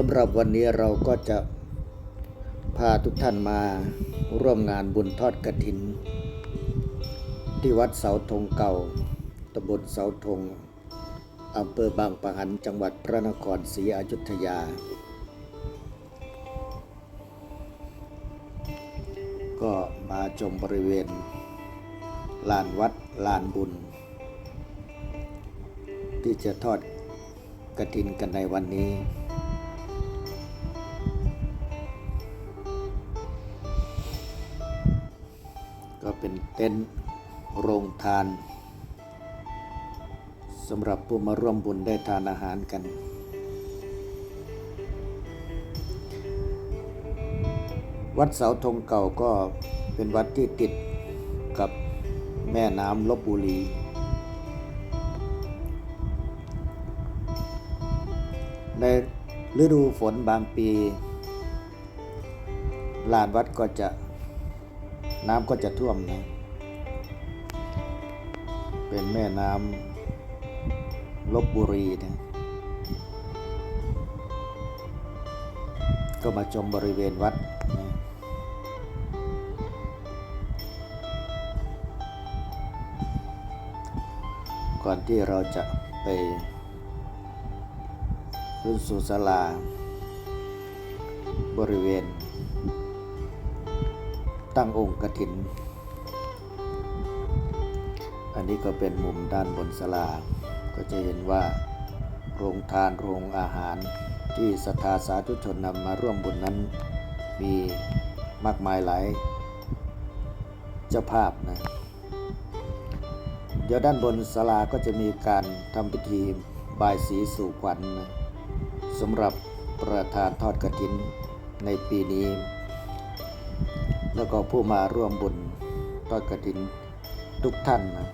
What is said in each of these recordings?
สำหรับวันนี้เราก็จะพาทุกท่านมาร่วมงานบุญทอดกระถิน ที่วัดเสาธงเก่าตำบลเสาธงอำเภอบางปะหันจังหวัดพระนครศรีอยุธยา ก็มาชมบริเวณ ลานวัดลานบุญ ที่จะทอดกระถินกันในวันนี้ เป็นเต็นท์โรงทานสำหรับผู้มาร่วมบุญได้ทานอาหารกัน วัดเสาธงเก่าก็เป็นวัดที่ติดกับแม่น้ำลบบุรี ในฤดูฝนบางปี ลานวัดก็จะน้ำก็จะท่วมนะ เป็นแม่น้ำลบบุรีนะก็มาชมบริเวณวัดนะก่อนที่เราจะไปขึ้นสู่ศาลา บริเวณ ตั้งองค์กฐิน อันนี้ก็เป็นมุมด้านบนศาลา ก็จะเห็นว่า โรงทานโรงอาหารที่ศรัทธาสาธุชนนำมาร่วมบุญนั้น มีมากมายหลายเจ้าภาพนะเดี๋ยวด้านบนศาลาก็จะมีการทำพิธีบายสีสู่ขวัญนะสำหรับประธานทอดกระถินในปีนี้ แล้วก็ผู้มาร่วมบุญทอดกระถินทุกท่านนะ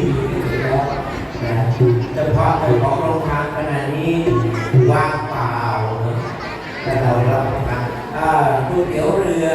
ที่ดีที่แล้วนะเฉพาะเจ้าของโรงทานขณะนี้ว่างเปล่าแต่เรารับประทานอ่าก๋วยเตี๋ยวเรือ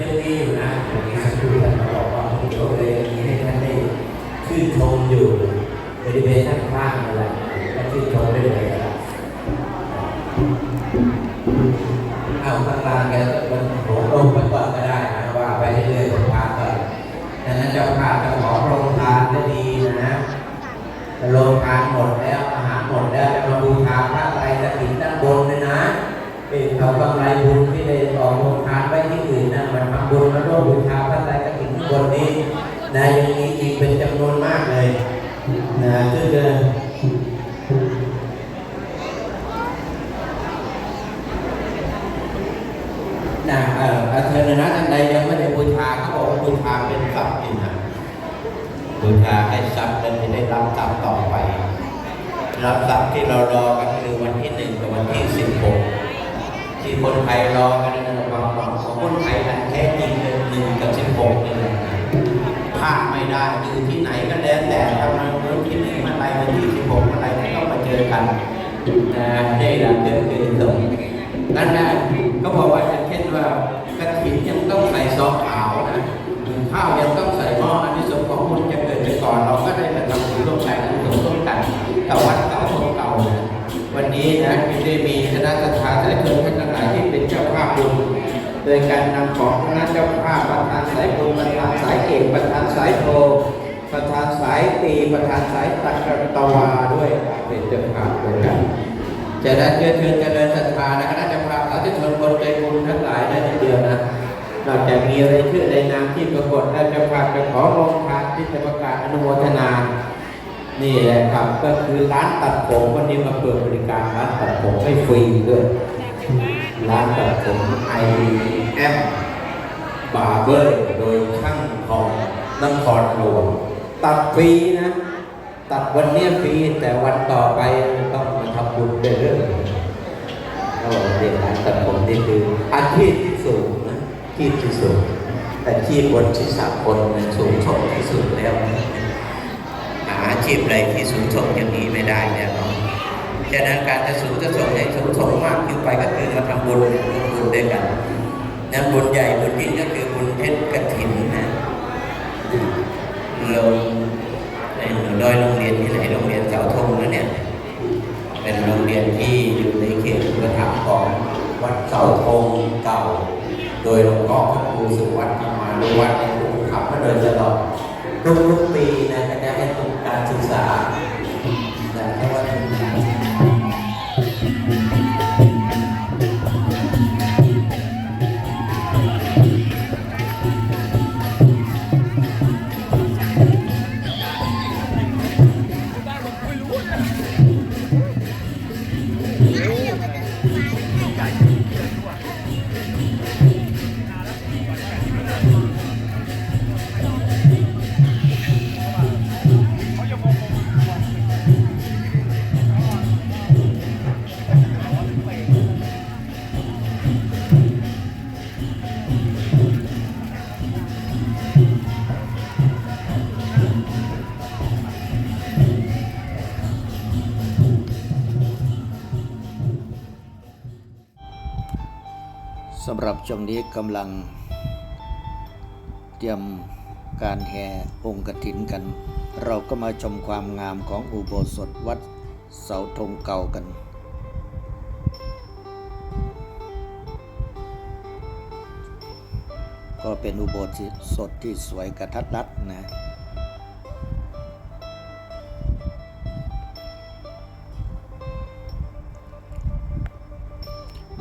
ยังมีอยู่นะอย่างนี้สักครู่ท่านบอกว่าก๋วยเตี๋ยวเรือยังมีให้ท่านได้ชื่นชมอยู่บริเวณด้านข้างนั่นแหละก็ชื่นชมได้เลยนะครับเอาข้างล่างแกมันโหลงไปก่อนก็ได้นะว่าไปเรื่อยๆทางก่อนดังนั้นเจ้าภาพจะของ ทานได้ดีนะโรงทานหมดแล้วอาหารหมดแล้วจะมาบูชาพระไตรกฐินด้านบนเลยนะเป็นเอากำไรบุญที่ได้ออกโรงทานไว้ที่อื่นนะมันทำบุญมาร่วมบูชาพระไตรกฐินข้างบนนี้นะยังมีอีกเป็นจำนวนมากเลยนะซึ่งจะนะเอ่ออาเทนนะท่านใด บูชาให้ทรัพย์แล้วจะได้รับทรัพย์ต่อไป รับทรัพย์ที่เรารอกันคือวันที่หนึ่งกับวันที่สิบหกที่คนไทยรอกันนั่นนะความหวังของคนไทยอันแท้จริงเลยหนึ่งกับสิบหกนี่แหละพลาดไม่ได้อยู่ที่ไหนก็แล้วแต่ทำงานวันที่หนึ่งเมื่อไรวันที่สิบหกเมื่อไหรก็ต้องมาเจอกันนะนี่แหละคือคือตรงนั่นแหละก็บอกว่าอย่างเช่นว่า กระถิ่นยังต้องใส่ซองขาวนะข้าวยังต้องใส่ มีคณะทาสายชนท่านทั้งหลายที่เป็นเจ้าภาพบุญโดยการนำของคณะเจ้าภาพประธานสายบุญประธานสายเอกประธานสายโทประธานสายตีประธานสายตักกตวาด้วยเป็นเจ้าภาพด้วยกันจะได้เชิญเชิญเจริญศรัทธาและคณะเจ้าภาพสาธุชนคนใจบุญทั้งหลายได้ทีเดียวนะนอกจากมีอะไรายชื่อในนามที่ปรากฏและเจ้าภาพจะขอลงทานที่จะประกาศอนุโมทนา นี่แหละครับก็คือร้านตัดผมวันนี้มาเปิดบริการร้านตัดผมให้ฟรีด้วยร้านตัดผมไอแอมบาร์เบอร์โดยช่างทองนครหลวงตัดฟรีนะ ตัดวันนี้ฟรีแต่วันต่อไปต้องมาทำบุญเรื่อยๆเขาบอกเด็กร้านตัดผมนี่คืออาชีพที่สูงนะอาชีพที่สูงแต่อาชีพบนศีรษะคนมันสูงส่งที่สุดแล้วนะ ชีพใดที่สูงส่งอย่างนี้ไม่ได้แน่นอนฉะนั้นการจะสูงจะส่งให้สูงส่งมากขึ้นไปก็คือมาทำบุญร่วมบุญด้วยกันนั้นบุญใหญ่บุญยิ่งก็คือบุญเพชรกฐินนะเราในดอยโรงเรียนที่ไหนโรงเรียนเสาธงนะเนี่ย เป็นโรงเรียนที่อยู่ในเขตอุปถัมภ์ของวัดเสาธงเก่า โดยหลวงพ่อพระครูสุวัตธรรมานุวัฒน์ในผู้ขับมาโดยตลอดทุกๆปีนะ ษา หรับช่วงนี้กำลัง เตรียมการแห่องค์กฐินกัน เราก็มาชมความงามของอุโบสถวัดเสาธงเก่ากัน ก็เป็นอุโบสถที่สวยกระทัดรัดนะ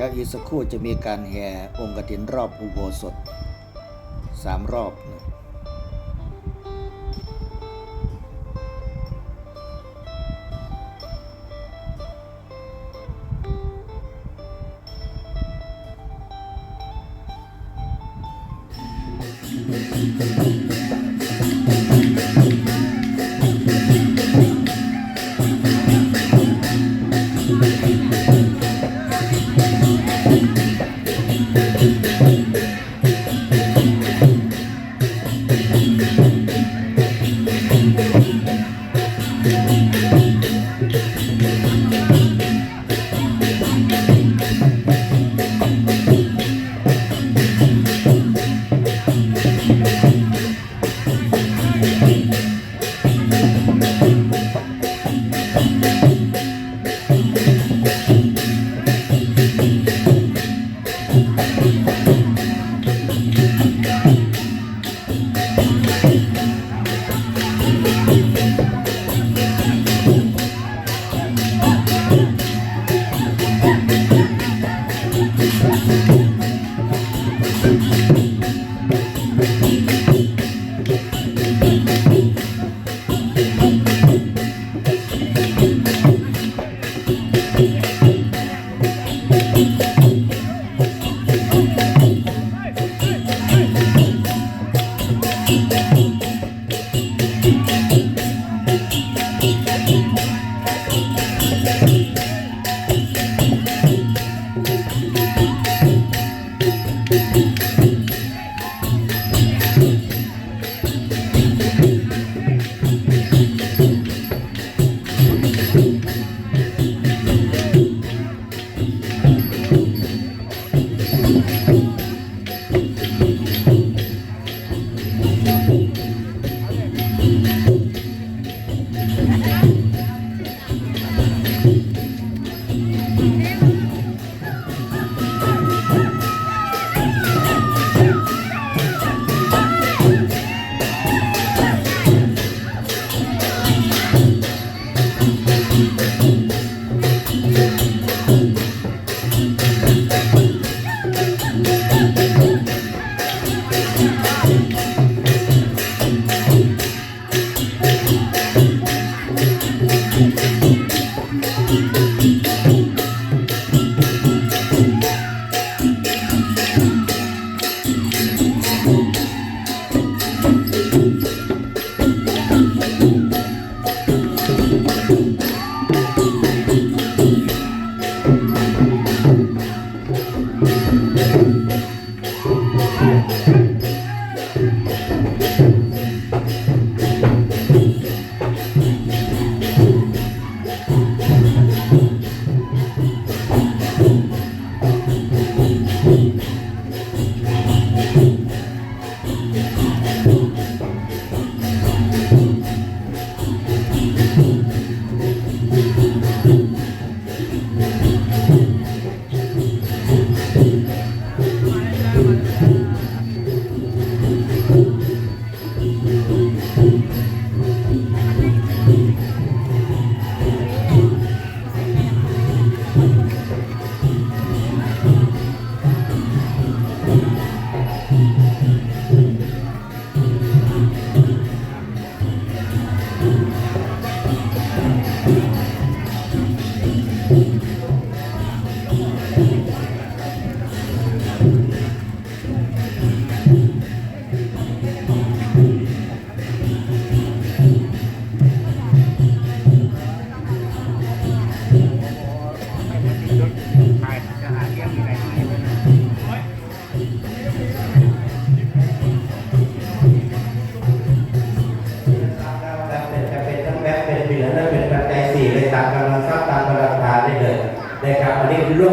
ดี๋ยวอีกสักครู่จะมีการแห่องค์กฐินรอบอุโบสถสามรอบนะ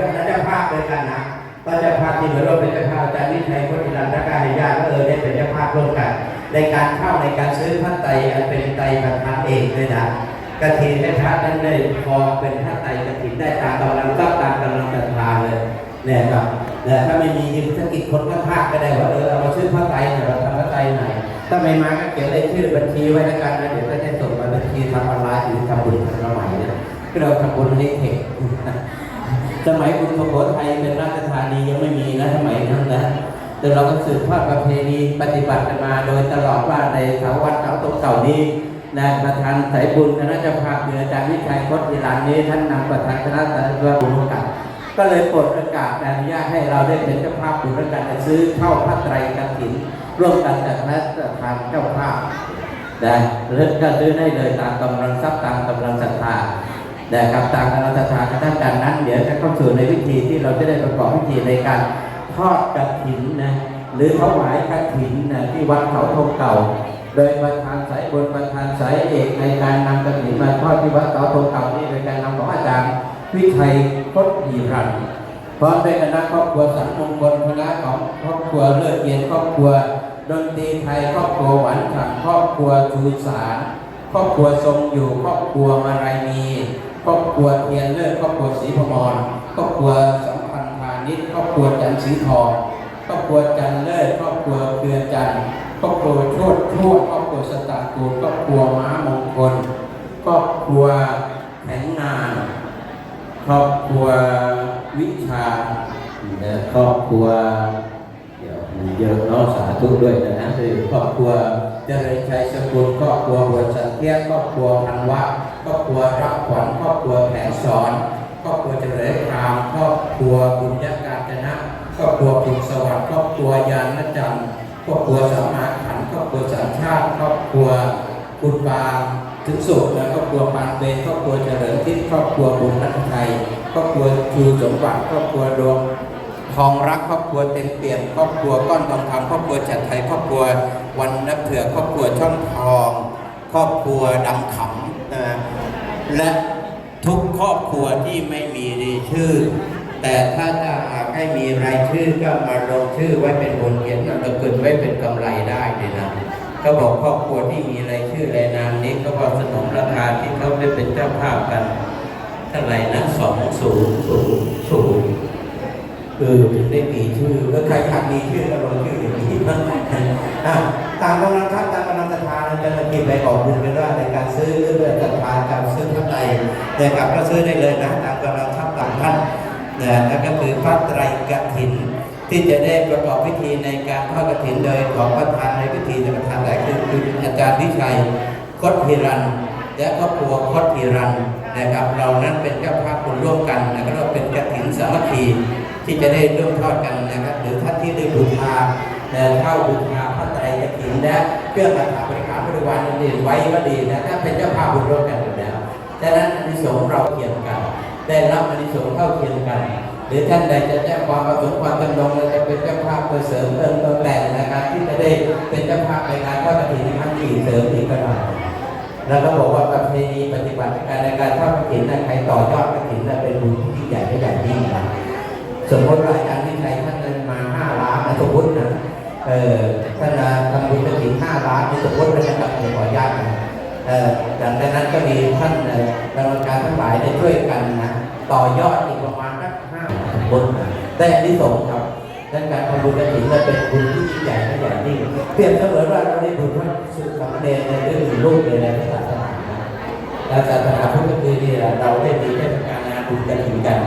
กันนะเจ้าภาพด้วยกันนะก็เจ้าภาพที่เหมือนเราเป็นเจ้าภาพอาจารย์นิชัยพุทธิรันตการญาติก็เออได้เป็นเจ้าภาพร่วมกัน ในการเข้าในการซื้อพระไตรอันเป็นไตรประธานเอกเลยนะกฐินให้พระนั้นได้พอเป็นพระไตรกฐินได้ตามกำลังทรัพย์ตามกำลังศรัทธาเลยเนี่ยครับแต่ถ้าไม่มีธุรกิจคนก็พากก็ได้ว่าเออเอามาซื้อพระไตรหน่อยเราทำพระไตรหน่อยถ้าไม่มาก็เขียนเลขชื่อบัญชีไว้แล้วกันนะเดี๋ยวก็จะส่งมาบัญชีทำออนไลน์หรือทำบุญทำละใหม่เนี่ยก็เราทำบุญให้เห็น สมัยคุณสุโขทัยเป็นราชธานียังไม่มีนะสมัยนั้นนะแต่เราก็สืบทอดประเพณีปฏิบัติกันมา โดยตลอดว่าในเสาวัดเสาตรงเก่านี้นะประธานสายบุญคณะเจ้าภาพคืออาจารย์วิชัยคดยิรันนี้ท่านนำประธานคณะสายบุญกันก็เลยปรดประกาศอนุญาตให้เราได้เป็นเจ้าภาพบุญด้วยกันซื้อเข้าพระไตรกฐิน ร่วมกันกับคณะทางเจ้าภาพนะเริ่มก็ซื้อได้เลยตามกำลังทรัพย์ตามกำลังศรัทธา นะครับตามกำลังศรัทธาคณะการนั้น เดี๋ยวจะเข้าสู่ในพิธีที่เราจะได้ประกอบพิธีในการทอดกฐินนะหรือถวายกฐินนะที่วัดเขาทงเก่า โดยประธานสายบนประธานสายเอกในการนำกฐินมาทอดที่วัดเขาทงเก่านี่โดยการนำของอาจารย์วิชัยพจน์หีรันพร้อมด้วยคณะครอบครัวสังคมงคลคณะของครอบครัวเลิศเกียรติครอบครัวดนตรีไทยครอบครัวหวานขังครอบครัวชูสารครอบครัวทรงอยู่ครอบครัวมาลัยมี ครอบครัวเทียนเลิศครอบครัวศรีพมรครอบครัวสัมพันธ์พาณิชย์ครอบครัวจันทร์สีทองครอบครัวจันทร์เลิศครอบครัวเครือจันทร์ครอบครัวโชดโชดครอบครัวสตากูครอบครัวม้ามงคลครอบครัวแข็งนานครอบครัววิชาและครอบครัวเดี๋ยวเยอะเนาะสาธุด้วยนะนะครอบครัว เจริญชัยสกุลครอบครัวหัวสันเทียครอบครัวพันวะครอบครัวรับขวัญครอบครัวแผนสอนครอบครัวเจริญพรามครอบครัวบุญญาการจนะครอบครัวปุณสวัสดิ์ครอบครัวยานนจันทร์ครอบครัวสมมาขันครอบครัวสัญชาติครอบครัวคุณบางถึงสุขและครอบครัวปานเบนครอบครัวเจริญทิศครอบครัวบุญรัตไทยครอบครัวชูสมบัติครอบครัวดวง ทองรักครอบครัวเต็มเปี่ยมครอบครัวก้อนทองคำครอบครัวจัดไทยครอบครัววันนับเถื่อครอบครัวช่องทอง ครอบครัวดำขำนะและทุกครอบครัวที่ไม่มีชื่อ แต่ถ้าจะหากให้มีรายชื่อก็มาลงชื่อไว้เป็นบนเขียนนามสกุลไว้เป็นกำไรได้เลยนะเขาบอกครอบครัวที่มีรายชื่อรายนามนี้เขาบอกสนมราคาที่เขาได้เป็นเจ้าภาพกันเท่าไหร่นะสองศูนย์ศูนย์ศูนย์ เออถึงได้มีชื่อแล้วใครอยากมีชื่อก็ลงชื่ออย่างนี้นะอะตามกำลังท่านตามกำลังศรัทธาเราจะมากินไปบอกบุญกันว่าในการซื้อหรือเรื่องศรัทธาการซื้อท่านใดนะครับก็ซื้อได้เลยนะตามกำลังท่านตามท่านนะนั่นก็คือพระไตรกฐิน ที่จะได้ประกอบพิธีในการทอดกฐินโดยของประธานในพิธีในประธานหลายคือคืออาจารย์วิชัยคดพิรันและครอบครัวคดพิรันนะครับ เรานั้นเป็นเจ้าภาพคนร่วมกันนะครับเราเป็นกฐินสามัคคี ที่จะได้ร่วมทอดกันนะครับ หรือท่านที่ได้บูชาเข้าบูชาพระไตรกฐินและเครื่องคาถาบริการบริวารอื่นไว้ก็ดีนะถ้าเป็นเจ้าภาพบุญร่วมกันอยู่แล้วดังนั้นอนิสงส์เราเทียมกัน ได้รับอนิสงส์เท่าเทียมกัน หรือท่านใดจะแจ้งความประสงค์ความจำนงจะเป็นเจ้าภาพเพื่อเสริมเติมเติมแต่งนะครับที่จะได้เป็นเจ้าภาพในการทอดกฐินในครั้งที่เสริมอีกก็ได้แล้วก็บอกว่าประเพณีปฏิบัติการในการทอดกฐินนั้นใครต่อยอดกฐินนั้นเป็นบุญที่ใหญ่และใหญ่ยิ่งนะ สมมติว่าอาจารย์ที่ใช้ท่านนั้นมาห้าล้านนะสมมตินะเออท่านนะทำบุญกฐินห้าล้านนี่สมมติเป็นระดับขออนุญาตนะเออดังนั้นก็มีท่านกรรมการทั้งหลายได้ช่วยกันนะต่อยอดอีกประมาณสักห้าคนนะได้อันที่สงส์ครับดังการทำบุญกฐินจะเป็นบุญที่ยิ่งใหญ่และใหญ่ยิ่งเปรียบเสมือนว่าเราได้บุญพระสุขสามเณรในเรื่องหนึ่งลูกเลยในพระศาสนานะและศาสนาพุทธก็คือนี่แหละเราได้มีเทศกาลงานบุญกฐินกัน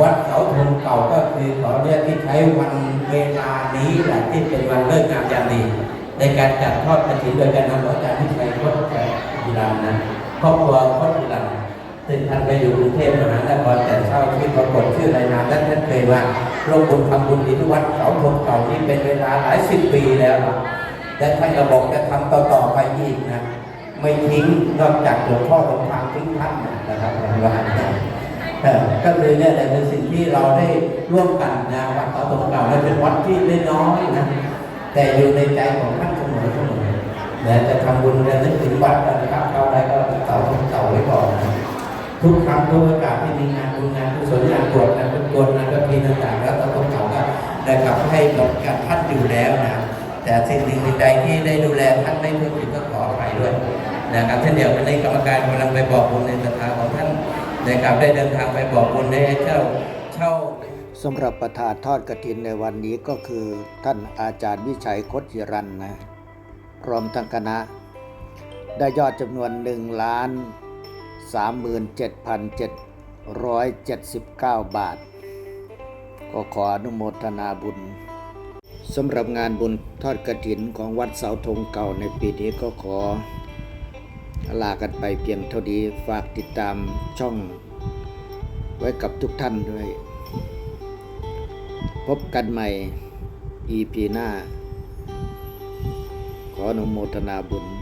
วัดเสาธงเก่าก็คือขอเรียกที่ใช้วันเวลานี้แหละที่เป็นวันเลิกงามยามดีในการจัดทอดกระถิ่นโดยการนำอาจารย์พิชัยโคตรพิรันนะครอบครัวโคตรพิรันซึ่งท่านไปอยู่กรุงเทพมหานครแต่เช่าที่ปรากฏชื่อรายนามท่านท่านเคยว่าร่วมบุญทำบุญที่วัดเสาธงเก่านี้เป็นเวลาหลายสิบปีแล้วและท่านก็บอกจะทำต่อๆไปอีกนะ ไม่ทิ้งนอกจากหลวงพ่อหลวงทางทิ้งท่านนะครับท่านว่อ ก็เลยเนี่ยแหละเป็นสิ่งที่เราได้ร่วมกันนะวัดเสาธงเก่าและเป็นวัดที่ได้น้อยนะแต่อยู่ในใจของท่านเสมอเสมอและจะทำบุญจะนึกถึงวัดกันนะครับเข้าได้ก็เสาเสาไว้ก่อนนะทุกครั้งทุกโอกาสที่มีงานบุญงานกุศลงานตรวจงานเป็นกวนงานก็มีต่างๆแล้วเราต้องเขาก็นะครับให้การท่านอยู่แล้วนะแต่สิ่งหนึ่งใดที่ได้ดูแลท่านไม่เพื่อผิดก็ขออภัยด้วยนะครับเช่นเดียวกันในกรรมการกำลังไปบอกบุญในศรัทธาของท่า นะครับได้เดินทางไปบอกบุญให้เช่าเช่าสำหรับประธานทอดกระถินในวันนี้ก็คือท่านอาจารย์วิชัยคดหิรันนะพร้อมทั้งคณะ ได้ยอดจำนวน1ล้าน37,779 บาท ก็ขออนุโมทนาบุญสำหรับงานบุญทอดกระถินของวัดเสาธงเก่าในปีนี้ก็ขอ ลากันไปเพียงเท่านี้ฝากติดตามช่อง ไว้กับทุกท่านด้วย พบกันใหม่ EP หน้า ขออนุโมทนาบุญ